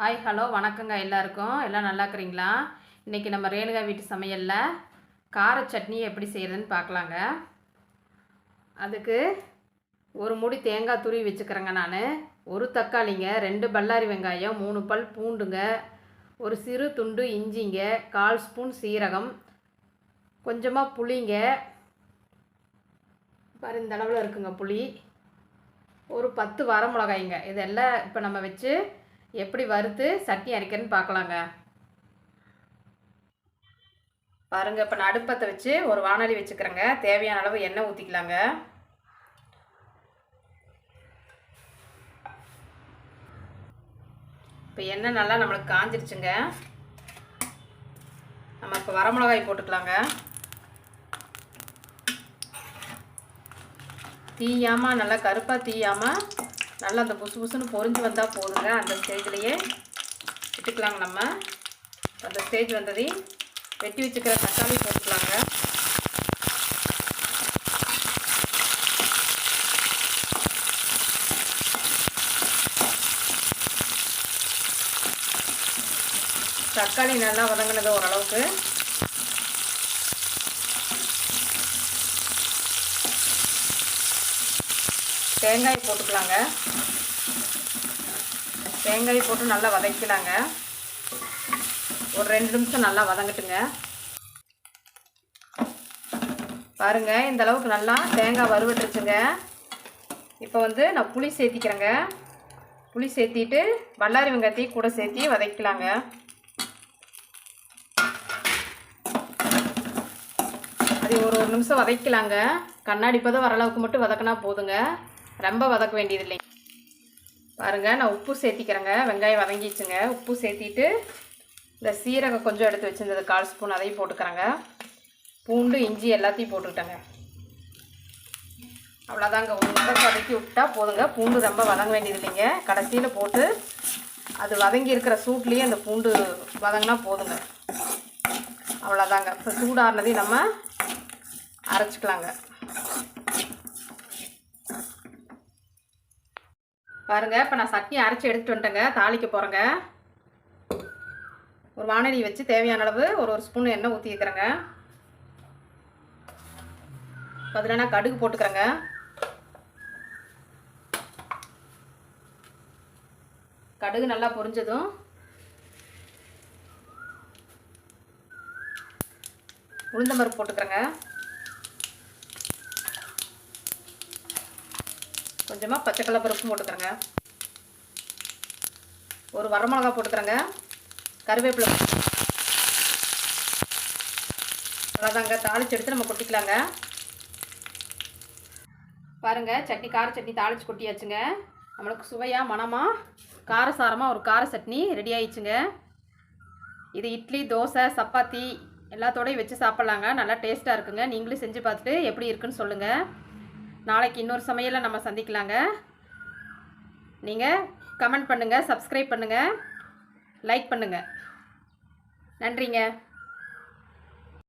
Hi hello வணக்கங்க எல்லாருக்கும். எல்லாம் நல்லா இருக்கிறீங்களா? இன்றைக்கி நம்ம ரேணுகா வீட்டு சமையலில் கார சட்னி எப்படி செய்கிறதுன்னு பார்க்கலாங்க. அதுக்கு ஒரு முடி தேங்காய் துருவி வச்சுக்கிறேங்க நான். ஒரு தக்காளிங்க ரெண்டு பல்லாரி வெங்காயம் மூணு பல் பூண்டுங்க ஒரு சிறு துண்டு இஞ்சிங்க கால் ஸ்பூன் சீரகம் கொஞ்சமாக புளிங்க. பாரு இந்த அளவில் இருக்குங்க புளி. ஒரு பத்து வரமிளகாய்ங்க இதெல்லாம் இப்போ நம்ம வச்சு எப்படி வறுத்து சட்னி அரைக்கிறேன்னு பார்க்கலாங்க. பாருங்கள் இப்போ நான் அடுப்பத்தை வச்சு ஒரு வானொலி வச்சுக்கிறேங்க. தேவையான அளவு எண்ணெய் ஊற்றிக்கலாங்க இப்போ எண்ணெய் நல்லா நம்மளுக்கு காஞ்சிருச்சுங்க. நம்ம இப்போ வரமிளகாய் போட்டுக்கலாங்க. தீயாமல் நல்லா கருப்பாக தீயாமல் நல்லா அந்த புசு புசுன்னு பொறிஞ்சு வந்தால் போதுங்க. அந்த ஸ்டேஜ்லேயே விட்டுக்கலாங்க நம்ம. அந்த ஸ்டேஜ் வந்ததை வெட்டி வச்சுக்கிற தக்காளி போட்டுக்கலாங்க. தக்காளி நல்லா வதங்கினது ஓரளவுக்கு. தேங்காய் போட்டுக்கலாங்க. தேங்காய் போட்டு நல்லா வதக்கலாங்க. ஒரு ரெண்டு நிமிஷம் நல்லா வதங்கட்டுங்க. பாருங்கள் இந்த அளவுக்கு நல்லா தேங்காய் வறுவட்டுருச்சுங்க. இப்போ வந்து நான் புளி சேர்த்திக்கிறேங்க. புளி சேர்த்திட்டு வல்லாரி வெங்காயத்தையும் கூட சேர்த்தி வதக்கலாங்க. அது ஒரு ஒரு நிமிஷம் வதக்கலாங்க. கண்ணாடி பதம் வர அளவுக்கு மட்டும் வதக்கினா போதுங்க. ரொம்ப வதக்க வேண்டியதில்லை. பாருங்க பாருங்கள் நான் உப்பு சேர்த்திக்கிறேங்க. வெங்காயம் வதங்கிச்சுங்க உப்பு சேர்த்திட்டு இந்த சீரகம் கொஞ்சம் எடுத்து வச்சுருந்தது கால் ஸ்பூன் அதையும் போட்டுக்கிறேங்க. பூண்டு இஞ்சி எல்லாத்தையும் போட்டுக்கிட்டேங்க. அவ்வளோதாங்க. ஒரு வதக்கி விட்டால் போதுங்க. பூண்டு ரொம்ப வதங்க வேண்டியது இல்லைங்க கடைசியில் போட்டு அது வதங்கி இருக்கிற சூட்லேயே அந்த பூண்டு வதங்கினா போதுங்க. அவ்வளோதாங்க. இப்போ சூடானதையும் நம்ம அரைச்சிக்கலாங்க. பாருங்கள் இப்போ நான் சட்னி அரைச்சி எடுத்துகிட்டு வந்துட்டேங்க. தாளிக்க போகிறேங்க ஒரு வானொலி வச்சு தேவையான அளவு ஒரு ஒரு ஸ்பூன் எண்ணெய் ஊற்றிக்கிறேங்க அதில் நான் கடுகு போட்டுக்கிறேங்க. கடுகு நல்லா பொரிஞ்சதும் உளுந்தம்பருப்பு போட்டுக்கிறேங்க. கொஞ்சமாக பச்சைக்கடலை பருப்பும் போட்டுக்கிறேங்க. ஒரு வரமிளகா போட்டுக்கிறேங்க. கருவேப்பிலை அவ்வளோதாங்க. தாளிச்சு எடுத்து நம்ம கொட்டிக்கலாங்க. பாருங்கள் சட்னி கார சட்னி தாளித்து கொட்டியாச்சுங்க. நம்மளுக்கு சுவையாக மனமாக காரசாரமாக ஒரு கார சட்னி ரெடி ஆயிடுச்சுங்க. இது இட்லி தோசை சப்பாத்தி எல்லாத்தோடையும் வச்சு சாப்பிட்லாங்க. நல்லா டேஸ்ட்டாக இருக்குங்க. நீங்களும் செஞ்சு பார்த்துட்டு எப்படி இருக்குன்னு சொல்லுங்கள் நாளைக்கு இன்னொரு சமையலில் நம்ம சந்திக்கலாங்க. நீங்கள் கமெண்ட் பண்ணுங்கள் சப்ஸ்கிரைப் பண்ணுங்கள் லைக் பண்ணுங்கள் நன்றிங்க.